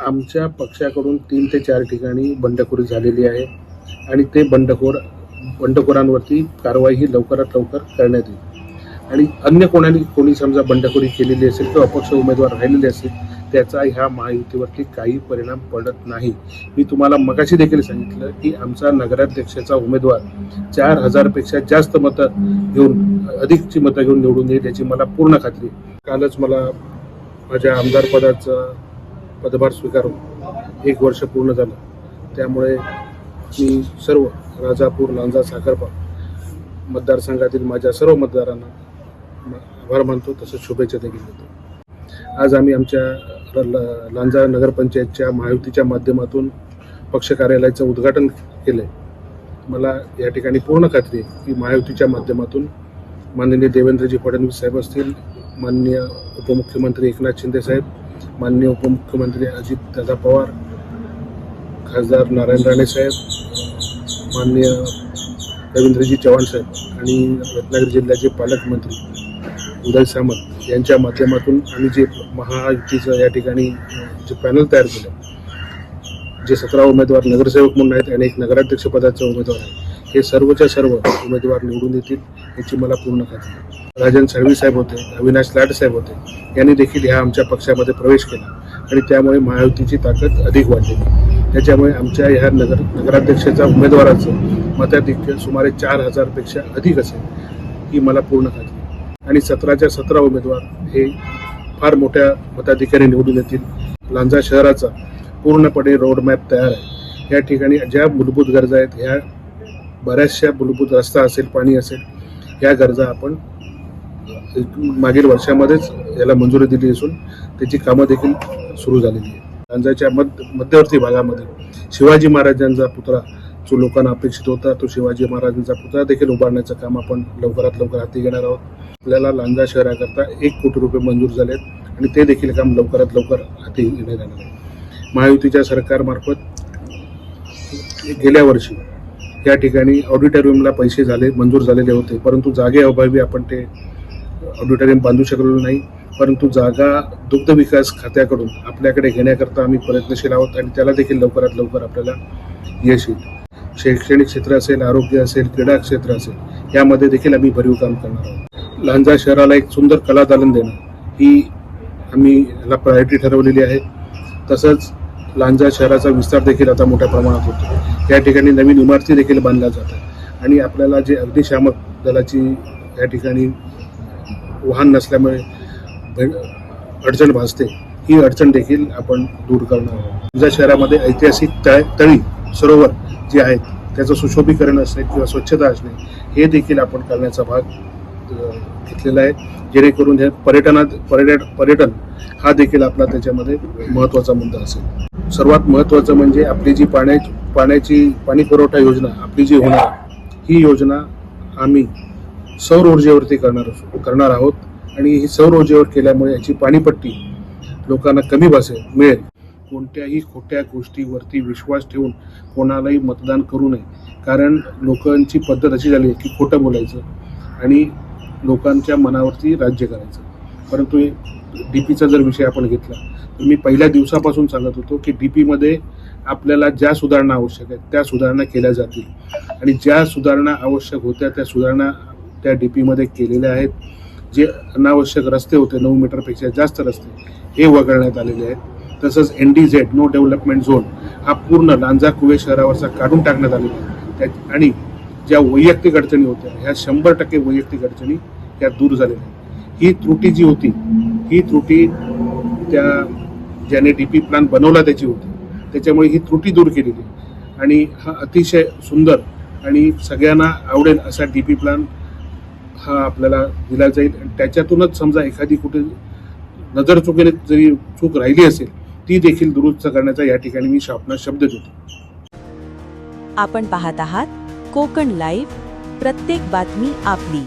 आमच्या पक्षाकडून तीन ते चार ठिकाणी बंडखोरी झालेली आहे आणि ते बंडखोर बंडखोरांवरती कारवाई ही लवकरात लवकर करण्यात येईल. आणि अन्य कोणाने कोणी समजा बंडखोरी केलेली असेल किंवा अपक्ष उमेदवार राहिलेले असेल त्याचा ह्या महायुतीवरती काही परिणाम पडत नाही. मी तुम्हाला मगाशी देखील सांगितलं की आमचा नगराध्यक्षाचा उमेदवार चार हजारपेक्षा जास्त मतं घेऊन अधिकची मतं घेऊन निवडून येईल याची मला पूर्ण खात्री कालच मला माझ्या आमदारपदाचं पदभार स्वीकारून एक वर्ष पूर्ण झालं. त्यामुळे मी सर्व राजापूर लांजा साखरपा मतदारसंघातील माझ्या सर्व मतदारांना आभार मानतो. तसंच शुभेच्छा देखील देतो. आज आम्ही आमच्या ल- लांजा नगरपंचायतच्या महायुतीच्या माध्यमातून पक्ष कार्यालयाचं उद्घाटन केलं मला या ठिकाणी पूर्ण खात्री आहे की महायुतीच्या माध्यमातून माननीय देवेंद्रजी फडणवीस साहेब असतील माननीय उपमुख्यमंत्री एकनाथ शिंदे साहेब माननीय उपमुख्यमंत्री अजितदादा पवार खासदार नारायण राणे साहेब माननीय रवींद्रजी चव्हाण साहेब आणि रत्नागिरी जिल्ह्याचे पालकमंत्री उदय सामंत यांच्या माध्यमातून आम्ही जे महायुतीचं या ठिकाणी जे पॅनल तयार केलं जे सतरा उमेदवार नगरसेवक म्हणून आहेत आणि एक नगराध्यक्षपदाचा उमेदवार आहे हे सर्वच्या सर्व उमेदवार निवडून येतील याची मला पूर्ण खात्री आहे. राजन साळवी साहेब होते अविनाश लाड साहेब होते यांनी देखील ह्या आमच्या पक्षामध्ये प्रवेश केला. आणि त्यामुळे महायुतीची ताकद अधिक वाढली त्याच्यामुळे आमच्या ह्या नगर नगराध्यक्षाच्या उमेदवाराचं मताधिक्य सुमारे चार हजारपेक्षा अधिक असेल ही मला पूर्ण खात्री आणि सतराच्या सतरा उमेदवार हे फार मोठ्या मताधिकारी निवडून येतील. लांजा शहराचा पूर्णपणे रोडमॅप तयार आहे. या ठिकाणी ज्या मूलभूत गरजा आहेत ह्या बऱ्याचशा मूलभूत रस्ता असेल पाणी असेल या गरजा आपण मागील वर्षामध्येच याला मंजुरी दिली असून त्याची कामं देखील सुरू झालेली आहे लांजाच्या मध्य मध्यवर्ती भागामध्ये शिवाजी महाराजांचा पुतळा जो लोकांना अपेक्षित होता तो शिवाजी महाराजांचा पुतळा देखील उभारण्याचं काम आपण लवकरात लवकर हाती घेणार आहोत. आपल्याला लांजा शहराकरता एक कोटी रुपये मंजूर झाले आहेत आणि ते देखील काम लवकरात लवकर हाती घेण्यात येणार आहे. महायुतीच्या सरकारमार्फत गेल्या वर्षी या ठिकाणी ऑडिटोरियमला पैसे झाले मंजूर झालेले होते परंतु जागेअभावी आपण ते ऑडिटोरियम बांधू शकलेलो नाही परंतु जागा दुग्ध विकास खात्याकडून आपल्याकडे घेण्याकरता आम्ही प्रयत्नशील आहोत आणि त्याला देखील लवकरात लवकर आपल्याला यश येईल. शैक्षणिक क्षेत्र असेल आरोग्य असेल क्रीडा क्षेत्र असेल यामध्ये देखील आम्ही भरीव काम करणार आहोत. लांजा शहराला एक सुंदर कला दालन देणं ही आम्ही याला प्रायोरिटी ठरवलेली आहे. तसंच लांजा शहराचा विस्तार देखील आता मोठ्या प्रमाणात होतो या ठिकाणी नवीन इमारती देखील बांधल्या जातात. आणि आपल्याला जे अग्निशामक दलाची या ठिकाणी वाहन नसल्यामुळे अडचण भासते. ही अडचण देखील आपण दूर करणार आहोत. तुझ्या शहरामध्ये ऐतिहासिक तळ तळी सरोवर जे आहेत त्याचं सुशोभीकरण असणे किंवा स्वच्छता असणे हे देखील आपण करण्याचा भाग घेतलेला आहे. जेणेकरून हे पर्यटनात पर्यटन पर्यटन हा देखील आपला त्याच्यामध्ये महत्त्वाचा मुद्दा असेल. सर्वात महत्त्वाचं म्हणजे आपली जी पाण्याची पाण्याची पाणी पुरवठा योजना आपली जी होणार ही योजना आम्ही सौर ऊर्जेवरती करणार करणार आहोत. आणि ही सौर ऊर्जेवर केल्यामुळे याची पाणीपट्टी लोकांना कमी बसेल मिळेल. कोणत्याही खोट्या गोष्टीवरती विश्वास ठेवून कोणालाही मतदान करू नये. कारण लोकांची पद्धत अशी झाली आहे की खोटं बोलायचं आणि लोकांच्या मनावरती राज्य करायचं. परंतु डी पीचा जर विषय आपण घेतला तर मी पहिल्या दिवसापासून सांगत होतो की डी पीमध्ये आपल्याला ज्या सुधारणा आवश्यक आहेत त्या सुधारणा केल्या जातील. आणि ज्या सुधारणा आवश्यक होत्या त्या सुधारणा त्या डी पीमध्ये केलेल्या आहेत. जे अनावश्यक रस्ते होते नऊ मीटरपेक्षा जास्त रस्ते हे वगळण्यात आलेले आहेत. तसंच N D Z no development zone हा पूर्ण लांजा कुवे शहरावरचा काढून टाकण्यात आलेला आहे. त्या आणि ज्या वैयक्तिक अडचणी होत्या ह्या शंभर टक्के वैयक्तिक अडचणी त्या दूर झालेल्या आहेत. ही त्रुटी जी होती ही त्रुटी त्या ज्याने डी पी प्लॅन बनवला त्याची होती. त्याच्यामुळे ही त्रुटी दूर केलेली आणि हा अतिशय सुंदर आणि सगळ्यांना आवडेल असा डी पी प्लॅन हा आपल्याला दिला जाईल. आणि त्याच्यातूनच समजा एखादी कुठे नजर चुकीने जरी चूक राहिली असेल ती देखील दुरुस्त करण्याचा या ठिकाणी मी शापना शब्द देतो. आपण पाहत आहात कोकण लाईव्ह प्रत्येक बातमी आपली.